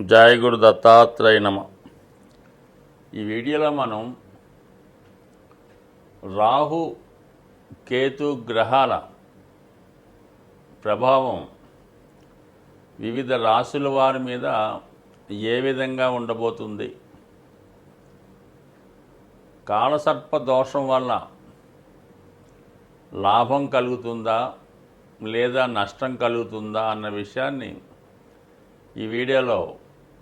జయ గురు దత్తాత్రేయ నమ. ఈ వీడియోలో మనం రాహు కేతు గ్రహాల ప్రభావం వివిధ రాశుల వారి మీద ఏ విధంగా ఉండబోతుంది కాలసర్ప దోషం వల్ల లాభం కలుగుతుందా లేదా నష్టం కలుగుతుందా అన్న విషయాన్ని ఈ వీడియోలో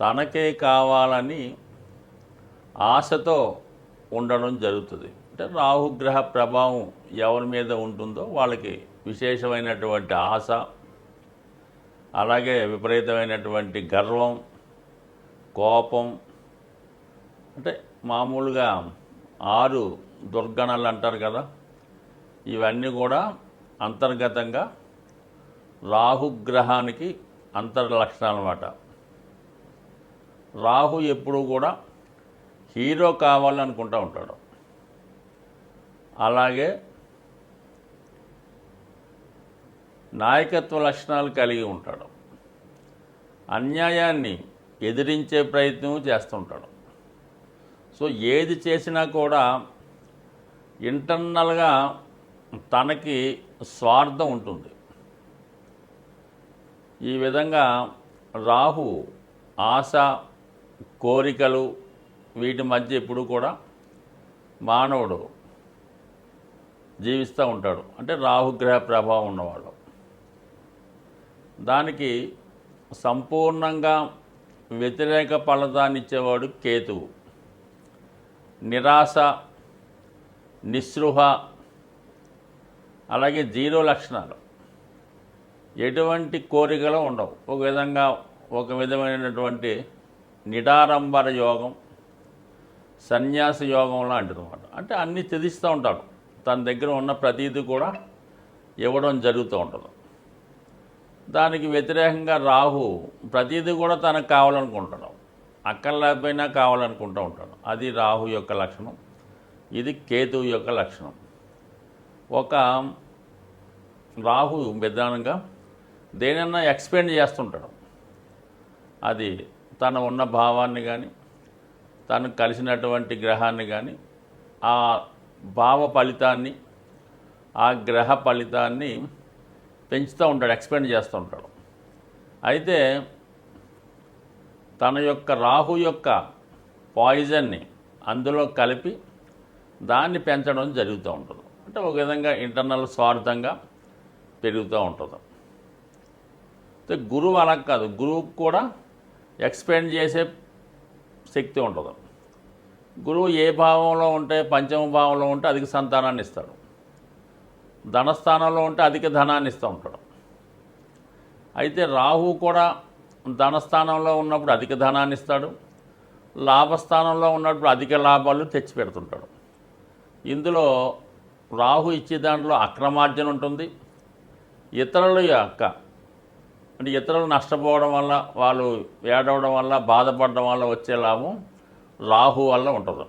తనకే కావాలని ఆశతో ఉండడం జరుగుతుంది. అంటే రాహుగ్రహ ప్రభావం ఎవరి మీద ఉంటుందో వాళ్ళకి విశేషమైనటువంటి ఆశ అలాగే విపరీతమైనటువంటి గర్వం కోపం. అంటే మామూలుగా ఆరు దుర్గణాలు అంటారు కదా ఇవన్నీ కూడా అంతర్గతంగా రాహుగ్రహానికి అంతర్లక్షణాలు అన్నమాట. రాహు ఎప్పుడు కూడా హీరో కావాలనుకుంటూ ఉంటాడు. అలాగే నాయకత్వ లక్షణాలు కలిగి ఉంటాడు. అన్యాయాన్ని ఎదిరించే ప్రయత్నం చేస్తుంటాడు. సో ఏది చేసినా కూడా ఇంటర్నల్గా తనకి స్వార్థం ఉంటుంది. ఈ విధంగా రాహు ఆశ కోరికలు వీటి మధ్య ఎప్పుడు కూడా మానవుడు జీవిస్తూ ఉంటాడు. అంటే రాహుగ్రహ ప్రభావం ఉన్నవాడు దానికి సంపూర్ణంగా వ్యతిరేక ఫలితాన్ని ఇచ్చేవాడు కేతువు. నిరాశ నిస్పృహ అలాగే జీరో లక్షణాలు. ఎటువంటి కోరికలు ఉండవు. ఒక విధంగా ఒక విధమైనటువంటి నిడారంబర యోగం సన్యాస యోగం లాంటిది అనమాట అంటే అన్నీ త్యజిస్తూ ఉంటాడు. తన దగ్గర ఉన్న ప్రతీది కూడా ఇవ్వడం జరుగుతూ ఉంటుంది. దానికి వ్యతిరేకంగా రాహు ప్రతీది కూడా తనకు కావాలనుకుంటాడు. అక్కర్లేకపోయినా కావాలనుకుంటూ ఉంటాడు. అది రాహు యొక్క లక్షణం. ఇది కేతువు యొక్క లక్షణం. ఒక రాహు విధానంగా దేనన్నా ఎక్స్పెండ్ చేస్తుంటాడు. అది తన ఉన్న భావాన్ని కానీ తను కలిసినటువంటి గ్రహాన్ని కానీ ఆ భావ ఫలితాన్ని ఆ గ్రహ ఫలితాన్ని పెంచుతూ ఉంటాడు ఎక్స్పెండ్ చేస్తూ ఉంటాడు. అయితే తన యొక్క రాహు యొక్క పాయిజన్ని అందులో కలిపి దాన్ని పెంచడం జరుగుతూ ఉంటుంది. అంటే ఒక విధంగా ఇంటర్నల్ స్వార్థంగా పెరుగుతూ ఉంటుంది. అయితే గురువు అలా కాదు గురువుకు కూడా ఎక్స్పెండ్ చేసే శక్తి ఉండదు. గురువు ఏ భావంలో ఉంటే పంచమ భావంలో ఉంటే అధిక సంతానాన్ని ఇస్తాడు. ధనస్థానంలో ఉంటే అధిక ధనాన్ని ఇస్తూ ఉంటాడు. అయితే రాహు కూడా ధనస్థానంలో ఉన్నప్పుడు అధిక ధనాన్ని ఇస్తాడు. లాభస్థానంలో ఉన్నప్పుడు అధిక లాభాలు తెచ్చి పెడుతుంటాడు. ఇందులో రాహు ఇచ్చే దాంట్లో అక్రమార్జన ఉంటుంది. ఇతరుల యొక్క అంటే ఇతరులు నష్టపోవడం వల్ల వాళ్ళు ఏడవడం వల్ల బాధపడడం వల్ల వచ్చే లాభం రాహు వల్ల ఉంటుంది.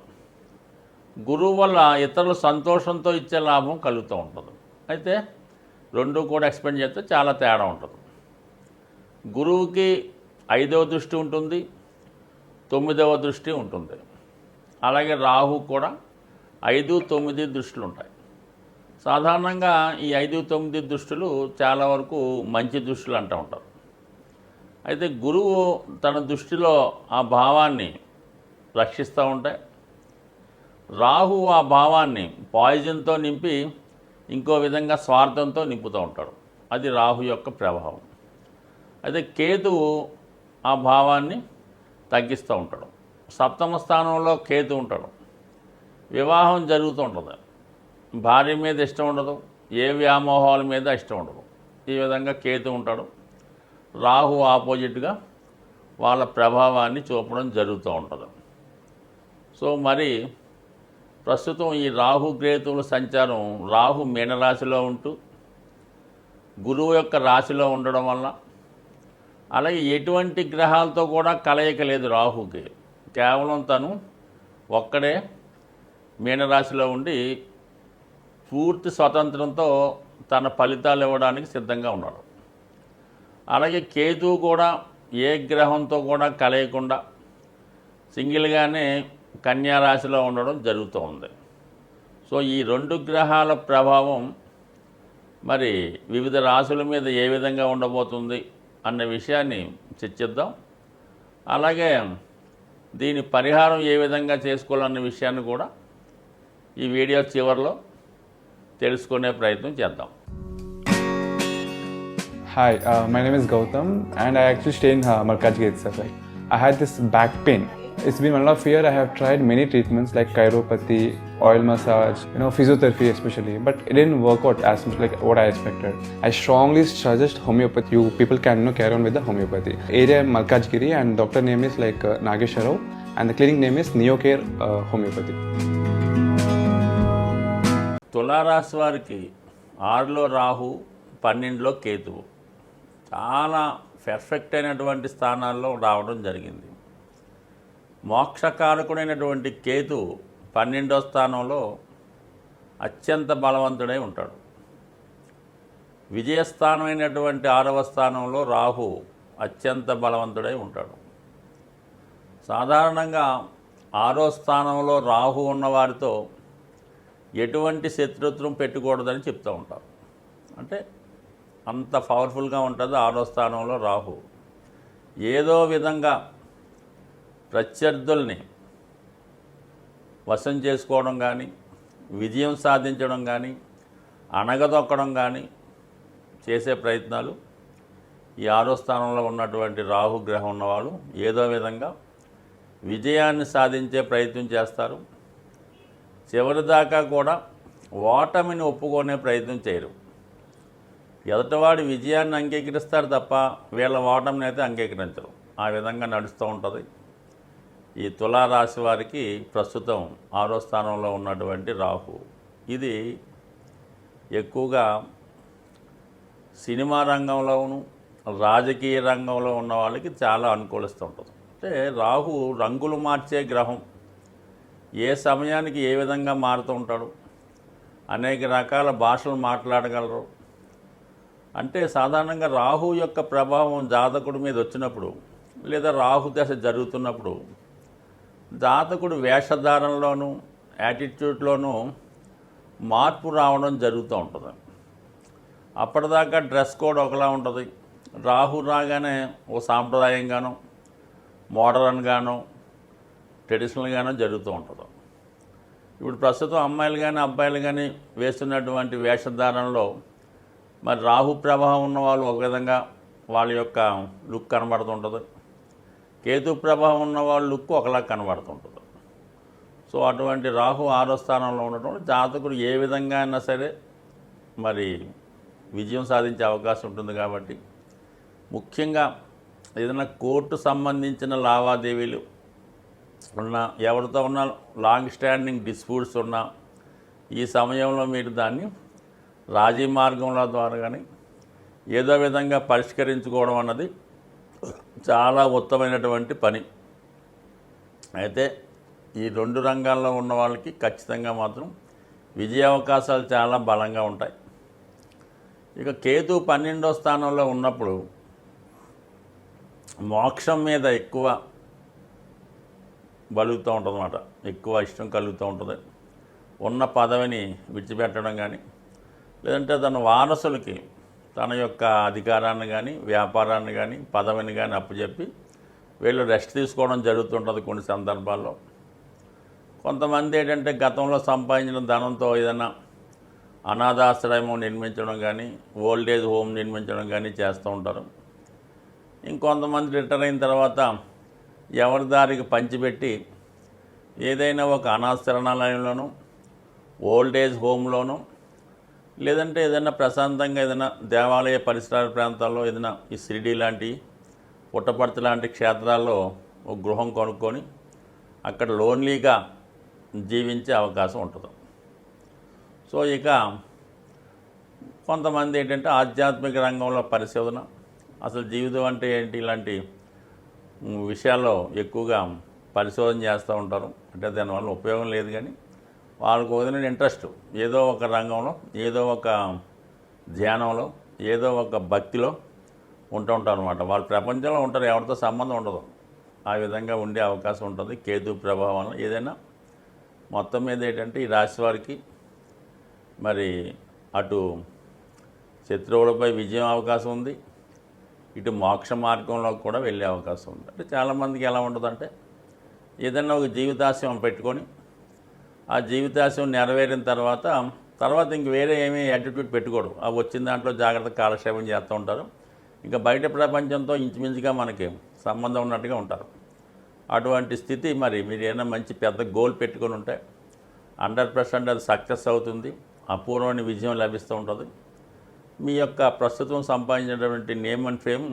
గురువు వల్ల ఇతరులు సంతోషంతో ఇచ్చే లాభం కలుగుతూ ఉంటుంది. అయితే రెండు కూడా ఎక్స్ప్లెయిన్ చేస్తే చాలా తేడా ఉంటుంది. గురువుకి ఐదవ దృష్టి ఉంటుంది తొమ్మిదవ దృష్టి ఉంటుంది. అలాగే రాహు కూడా ఐదు తొమ్మిది దృష్టిలు ఉంటాయి సాధారణంగా ఈ ఐదు తొమ్మిది దృష్టులు చాలా వరకు మంచి దృష్టిలు అంటూ ఉంటారు. అయితే గురువు తన దృష్టిలో ఆ భావాన్ని రక్షిస్తూ ఉంటే రాహు ఆ భావాన్ని పాయిజన్తో నింపి ఇంకో విధంగా స్వార్థంతో నింపుతూ ఉంటాడు. అది రాహు యొక్క ప్రభావం. అయితే కేతువు ఆ భావాన్ని తగ్గిస్తూ ఉంటాడు. సప్తమ స్థానంలో కేతు ఉంటాడు. వివాహం జరుగుతూ ఉంటుంది. భార్య మీద ఇష్టం ఉండదు ఏ వ్యామోహాల మీద ఇష్టం ఉండదు. ఈ విధంగా కేతు ఉంటాడు. రాహు ఆపోజిట్గా వాళ్ళ ప్రభావాన్ని చూపడం జరుగుతూ ఉంటుంది. సో మరి ప్రస్తుతం ఈ రాహు క్రేతువుల సంచారం రాహు మీనరాశిలో ఉంటూ గురువు యొక్క రాశిలో ఉండడం వల్ల అలాగే ఎటువంటి గ్రహాలతో కూడా కలయిక లేదు రాహుకి. కేవలం తను ఒక్కడే మీనరాశిలో ఉండి పూర్తి స్వాతంత్రంతో తన ఫలితాలు ఇవ్వడానికి సిద్ధంగా ఉన్నాడు. అలాగే కేతు కూడా ఏ గ్రహంతో కూడా కలయకుండా సింగిల్గానే కన్యా రాశిలో ఉండడం జరుగుతూ ఉంది. సో ఈ రెండు గ్రహాల ప్రభావం మరి వివిధ రాశుల మీద ఏ విధంగా ఉండబోతుంది అన్న విషయాన్ని చర్చిద్దాం. అలాగే దీని పరిహారం ఏ విధంగా చేసుకోవాలన్న విషయాన్ని కూడా ఈ వీడియో చివరిలో తెలుసుకునే ప్రయత్నం చేద్దాం Hi, uh, my name is Gautam, and I actually stay in uh, Malkajgiri itself. Like, I had this back pain. It's been one and a half year. I have tried many treatments like chiropathy, oil massage, you know, physiotherapy especially, but it didn't work out as much like what I expected. I strongly suggest homeopathy. You people can you know, carry on with the homeopathy. Area Malkajgiri, and doctor name is like uh, Nagesharov, and the clinic name is Neocare uh, Homeopathy. తులారాశి వారికి ఆరులో రాహు పన్నెండులో కేతువు. చాలా perfect అయినటువంటి స్థానాల్లో రావడం జరిగింది. మోక్షకారకుడైనటువంటి కేతు పన్నెండో స్థానంలో అత్యంత బలవంతుడై ఉంటాడు. విజయస్థానమైనటువంటి ఆరవ స్థానంలో రాహు అత్యంత బలవంతుడై ఉంటాడు. సాధారణంగా ఆరో స్థానంలో రాహు ఉన్నవారితో ఎటువంటి శత్రుత్వం పెట్టకూడదని చెప్తూ ఉంటారు అంటే అంత పవర్ఫుల్గా ఉంటుంది ఆరో స్థానంలో రాహు. ఏదో విధంగా ప్రత్యర్థుల్ని వశం చేసుకోవడం కానీ విజయం సాధించడం కానీ అణగదొక్కడం కానీ చేసే ప్రయత్నాలు ఈ ఆరో స్థానంలో ఉన్నటువంటి రాహు గ్రహం ఉన్నవాళ్ళు ఏదో విధంగా విజయాన్ని సాధించే ప్రయత్నం చేస్తారు. చివరిదాకా కూడా ఓటమిని ఒప్పుకునే ప్రయత్నం చేయరు. ఎదటివాడి విజయాన్ని అంగీకరిస్తారు తప్ప వీళ్ళ ఓటమిని అయితే అంగీకరించరు. ఆ విధంగా నడుస్తూ ఉంటుంది. ఈ తులారాశి వారికి ప్రస్తుతం ఆరో స్థానంలో ఉన్నటువంటి రాహు. ఇది ఎక్కువగా సినిమా రంగంలోను రాజకీయ రంగంలో ఉన్న వాళ్ళకి చాలా అనుకూలిస్తూ ఉంటుంది. అంటే రాహు రంగులు మార్చే గ్రహం. ఏ సమయానికి ఏ విధంగా మారుతూ ఉంటాడు? అనేక రకాల భాషలు మాట్లాడగలరు. అంటే సాధారణంగా రాహు యొక్క ప్రభావం జాతకుడి మీద వచ్చినప్పుడు లేదా రాహు దశ జరుగుతున్నప్పుడు జాతకుడు వేషధారణలోనూ యాటిట్యూడ్లోనూ మార్పు రావడం జరుగుతూ ఉంటుంది. అప్పటిదాకా డ్రెస్ కోడ్ ఒకలా ఉంటుంది. రాహు రాగానే ఓ సాంప్రదాయంగానో మోడర్న్గానో ట్రెడిషనల్గానే జరుగుతూ ఉంటుంది. ఇప్పుడు ప్రస్తుతం అమ్మాయిలు కానీ అబ్బాయిలు కానీ వేస్తున్నటువంటి వేషధారణలో మరి రాహు ప్రభావం ఉన్న వాళ్ళు ఒక విధంగా వాళ్ళ యొక్క లుక్ కనబడుతుంటుంది. కేతు ప్రభావం ఉన్న వాళ్ళ లుక్ ఒకలా కనబడుతుంటుంది. సో అటువంటి రాహు ఆరో స్థానంలో ఉండటం జాతకుడు ఏ విధంగా అయినా సరే మరి విజయం సాధించే అవకాశం ఉంటుంది కాబట్టి ముఖ్యంగా ఏదైనా కోర్టు సంబంధించిన లావాదేవీలు ఉన్న ఎవరితో ఉన్న లాంగ్ స్టాండింగ్ డిస్ప్యూట్స్ ఉన్నా ఈ సమయంలో మీరు దాన్ని రాజీ మార్గంలో ద్వారా కానీ ఏదో విధంగా పరిష్కరించుకోవడం అన్నది చాలా ఉత్తమైనటువంటి పని. అయితే ఈ రెండు రంగాల్లో ఉన్న వాళ్ళకి ఖచ్చితంగా మాత్రం విజయ అవకాశాలు చాలా బలంగా ఉంటాయి. ఇక కేతు పన్నెండో స్థానంలో ఉన్నప్పుడు మోక్షం మీద ఎక్కువ బలుగుతూ ఉంటుంది అన్నమాట ఎక్కువ ఇష్టం కలుగుతూ ఉంటుంది. ఉన్న పదవిని విడిచిపెట్టడం కానీ లేదంటే తన వారసులకి తన యొక్క అధికారాన్ని కానీ వ్యాపారాన్ని కానీ పదవిని కానీ అప్పచెప్పి వీళ్ళు రెస్ట్ తీసుకోవడం జరుగుతుంటుంది కొన్ని సందర్భాల్లో. కొంతమంది ఏంటంటే గతంలో సంపాదించిన ధనంతో ఏదైనా అనాథాశ్రయం నిర్మించడం కానీ ఓల్డేజ్ హోమ్ నిర్మించడం కానీ చేస్తూ ఉంటారు. ఇంకొంతమంది రిటైర్ అయిన తర్వాత ఎవరి దారికి పంచిపెట్టి ఏదైనా ఒక అనాశరణాలయంలోనూ ఏజ్ హోమ్లోనూ లేదంటే ఏదైనా ప్రశాంతంగా ఏదైనా దేవాలయ పరిసర ప్రాంతాల్లో ఏదైనా ఈ షిరిడి లాంటి పుట్టపర్తి లాంటి క్షేత్రాల్లో ఒక గృహం కొనుక్కొని అక్కడ లోన్లీగా జీవించే అవకాశం ఉంటుంది. సో ఇక కొంతమంది ఏంటంటే ఆధ్యాత్మిక రంగంలో పరిశోధన అసలు జీవితం అంటే ఏంటి ఇలాంటి విషయాల్లో ఎక్కువగా పరిశోధన చేస్తూ ఉంటారు. అంటే దానివల్ల ఉపయోగం లేదు కానీ వాళ్ళకు వదిలిన ఇంట్రెస్ట్ ఏదో ఒక రంగంలో ఏదో ఒక ధ్యానంలో ఏదో ఒక భక్తిలో ఉంటూ ఉంటారు అనమాట వాళ్ళు ప్రపంచంలో ఉంటారు ఎవరితో సంబంధం ఉండదు. ఆ విధంగా ఉండే అవకాశం ఉంటుంది. కేతు ప్రభావం ఏదైనా మొత్తం మీద ఏంటంటే ఈ రాశి వారికి మరి అటు శత్రువులపై విజయం అవకాశం ఉంది. ఇటు మోక్ష మార్గంలో కూడా వెళ్ళే అవకాశం ఉంది. అంటే చాలామందికి ఎలా ఉంటుందంటే ఏదైనా ఒక జీవితాశయం పెట్టుకొని ఆ జీవితాశయం నెరవేరిన తర్వాత తర్వాత ఇంక వేరే ఏమీ యాటిట్యూడ్ పెట్టుకోడు. ఆ వచ్చిన దాంట్లో జాగ్రత్త కాలక్షేపం చేస్తూ ఉంటారు. ఇంకా బయట ప్రపంచంతో ఇంచుమించుగా మనకి సంబంధం ఉన్నట్టుగా ఉంటారు. అటువంటి స్థితి మరి మీరు ఏదైనా మంచి పెద్ద గోల్ పెట్టుకొని ఉంటే హండ్రెడ్ పర్సెంట్ అది సక్సెస్ అవుతుంది. అపూర్వమైన విజయం లభిస్తూ ఉంటుంది. మీ యొక్క ప్రస్తుతం సంపాదించినటువంటి నేమ్ అండ్ ఫేమ్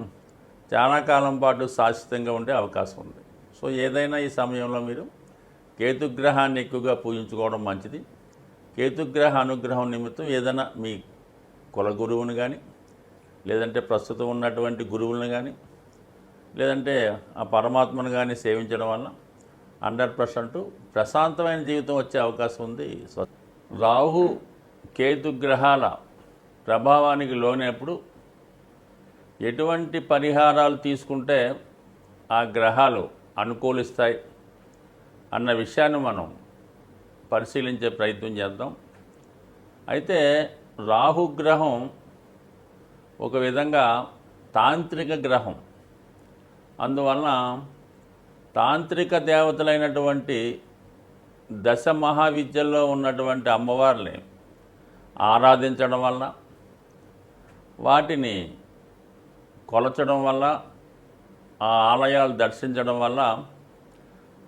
చాలా కాలం పాటు శాశ్వతంగా ఉండే అవకాశం ఉంది. సో ఏదైనా ఈ సమయంలో మీరు కేతుగ్రహాన్ని ఎక్కువగా పూజించుకోవడం మంచిది. కేతుగ్రహ అనుగ్రహం నిమిత్తం ఏదైనా మీ కుల గురువుని కానీ లేదంటే ప్రస్తుతం ఉన్నటువంటి గురువులను కానీ లేదంటే ఆ పరమాత్మను కానీ సేవించడం వల్ల హండ్రెడ్ పర్సెంట్ ప్రశాంతమైన జీవితం వచ్చే అవకాశం ఉంది. రాహు కేతు గ్రహాల ప్రభావానికి లోనప్పుడు ఎటువంటి పరిహారాలు తీసుకుంటే ఆ గ్రహాలు అనుకూలిస్తాయి అన్న విషయాన్ని మనం పరిశీలించే ప్రయత్నం చేద్దాం. అయితే రాహుగ్రహం ఒక విధంగా తాంత్రిక గ్రహం. అందువలన తాంత్రిక దేవతలైనటువంటి దశ మహావిద్యల్లో ఉన్నటువంటి అమ్మవారిని ఆరాధించడం వల్ల వాటిని కొలచడం వల్ల ఆ ఆలయాలు దర్శించడం వల్ల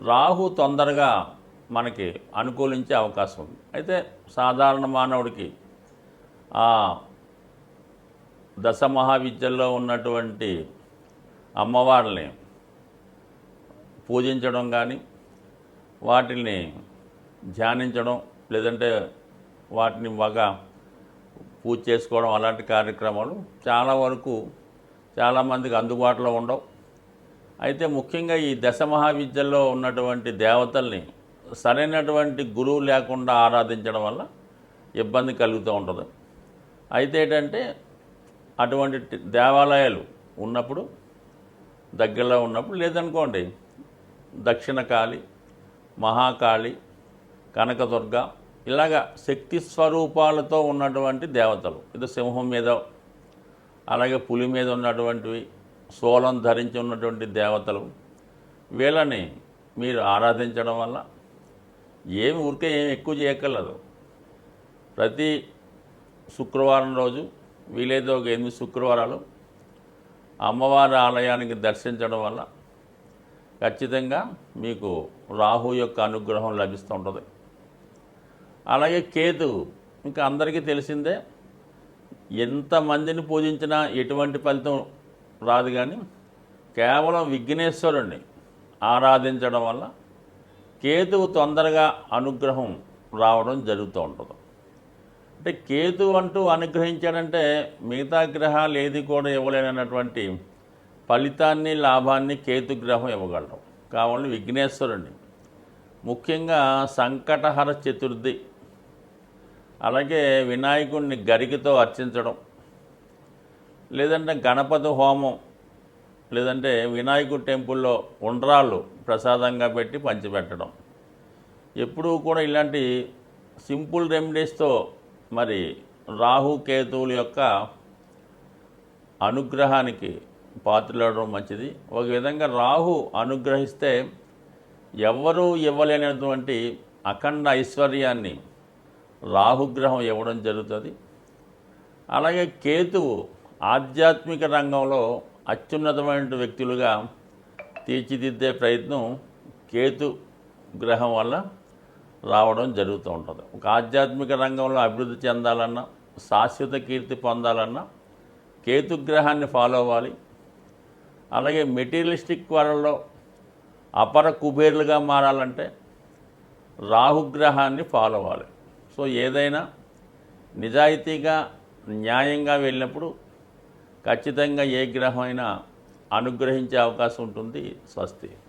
రాహు తొందరగా మనకి అనుకూలించే అవకాశం ఉంది. అయితే సాధారణ మానవుడికి ఆ దశ మహావిద్యల్లో ఉన్నటువంటి అమ్మవారిని పూజించడం కానీ వాటిని ధ్యానించడం లేదంటే వాటిని బాగా పూజ చేసుకోవడం అలాంటి కార్యక్రమాలు చాలా వరకు చాలామందికి అందుబాటులో ఉండవు. అయితే ముఖ్యంగా ఈ దశ మహావిద్యల్లో ఉన్నటువంటి దేవతల్ని సరైనటువంటి గురువు లేకుండా ఆరాధించడం వల్ల ఇబ్బంది కలుగుతూ ఉంటుంది. అయితే ఏంటంటే అటువంటి దేవాలయాలు ఉన్నప్పుడు దగ్గరలో ఉన్నప్పుడు లేదనుకోండి దక్షిణ కాళి మహాకాళి కనకదుర్గ ఇలాగా శక్తి స్వరూపాలతో ఉన్నటువంటి దేవతలు. ఇది సింహం మీద అలాగే పులి మీద ఉన్నటువంటివి సోలం ధరించి ఉన్నటువంటి దేవతలు వీళ్ళని మీరు ఆరాధించడం వల్ల ఏమి ఊరికే ఏమి ఎక్కువ చేయక్కర్లేదు. ప్రతి శుక్రవారం రోజు వీలైతే ఒక ఎనిమిది శుక్రవారాలు అమ్మవారి ఆలయానికి దర్శించడం వల్ల ఖచ్చితంగా మీకు రాహు యొక్క అనుగ్రహం లభిస్తూ ఉంటుంది. అలాగే కేతు ఇంకా అందరికీ తెలిసిందే ఎంతమందిని పూజించినా ఎటువంటి ఫలితం రాదు కానీ కేవలం విఘ్నేశ్వరుణ్ణి ఆరాధించడం వల్ల కేతువు తొందరగా అనుగ్రహం రావడం జరుగుతూ ఉంటుంది. అంటే కేతు అంటూ అనుగ్రహించాడంటే మిగతా గ్రహాలు ఏది కూడా ఇవ్వలేనటువంటి ఫలితాన్ని లాభాన్ని కేతు గ్రహం ఇవ్వగలడం. కావాలి విఘ్నేశ్వరుణ్ణి. ముఖ్యంగా సంకటహర చతుర్థి అలాగే వినాయకుడిని గరికతో అర్చించడం లేదంటే గణపతి హోమం లేదంటే వినాయకుడి టెంపుల్లో ఉండ్రాళ్ళు ప్రసాదంగా పెట్టి పంచిపెట్టడం. ఎప్పుడూ కూడా ఇలాంటి సింపుల్ రెమెడీస్తో మరి రాహు కేతువుల యొక్క అనుగ్రహానికి పాత్రలవడం మంచిది. ఒక విధంగా రాహు అనుగ్రహిస్తే ఎవ్వరూ ఇవ్వలేనటువంటి అఖండ ఐశ్వర్యాన్ని రాహుగ్రహం ఇవ్వడం జరుగుతుంది. అలాగే కేతువు ఆధ్యాత్మిక రంగంలో అత్యున్నతమైన వ్యక్తులుగా తీర్చిదిద్దే ప్రయత్నం కేతు గ్రహం వల్ల రావడం జరుగుతూ ఉంటుంది. ఒక ఆధ్యాత్మిక రంగంలో అభివృద్ధి చెందాలన్నా శాశ్వత కీర్తి పొందాలన్నా కేతు గ్రహాన్ని ఫాలో అవ్వాలి. అలాగే మెటీరియలిస్టిక్ వరల్డ్లో అపర కుబేర్లుగా మారాలంటే రాహుగ్రహాన్ని ఫాలో అవ్వాలి. సో ఏదైనా నిజాయితీగా న్యాయంగా వెళ్ళినప్పుడు ఖచ్చితంగా ఏ గ్రహం అయినా అనుగ్రహించే అవకాశం ఉంటుంది స్వస్తి.